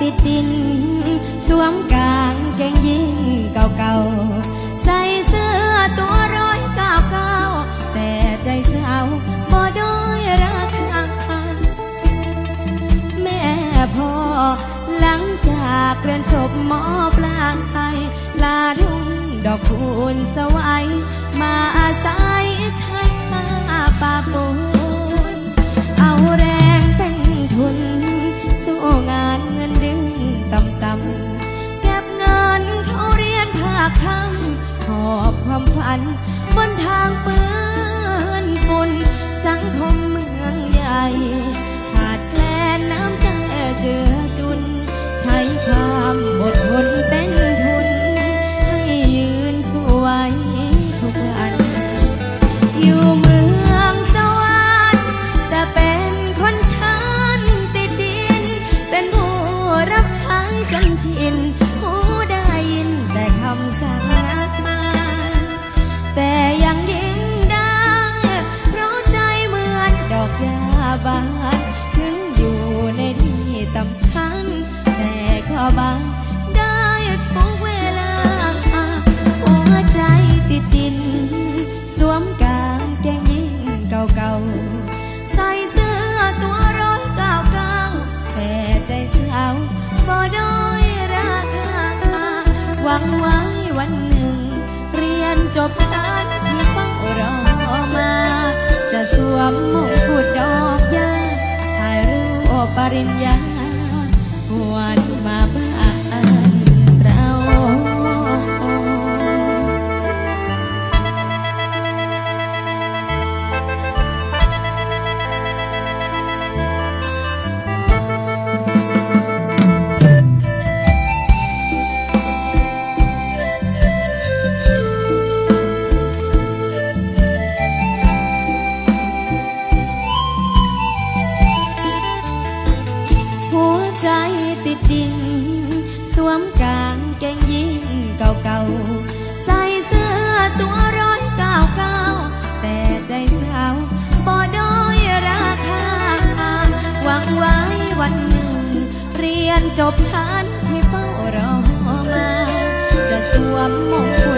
ติดดิน สวมกางเกงยีนเก่าๆ ใส่เสื้อตัวร้อยเก้าเก้าแต่ใจสาวบ่ด้อยราคา แม่พ่อหลังจากเรียนจบหมอปลายลาทุ่งดอกคูณสวัยมาอาศัยช หอบความฝัน บนทางเปื้อนฝุ่นสังคมเมืองใหญ่ ขาดแคลนน้ำใจเจือจุน ใช้ความอดทน แต่ก็บาได้ทุกเวลา หัวใจติดดิน สวมกางเกงยีนเก่าๆ ใส่เสื้อตัวร้อยเก้าเก้าแต่ใจสาวบ่ด้อยราคาหวังไว้วันหนึ่ง เรียนจบด้านที่เฝ้ารอมา จะสวมมงกุฎดอกยาถ่ายรูปปริญญา วนมาบา ดดิน สวมกางเกงยีนเก่าๆ ใส่เสื้อตัวร้อยเก้าเก้าแต่ใจสาวบ่ด้อยราคา หวังไว้วันหนึ่ง เรียนจบชั้นให้เฝ้ารอมา จะสวมมงกุฎ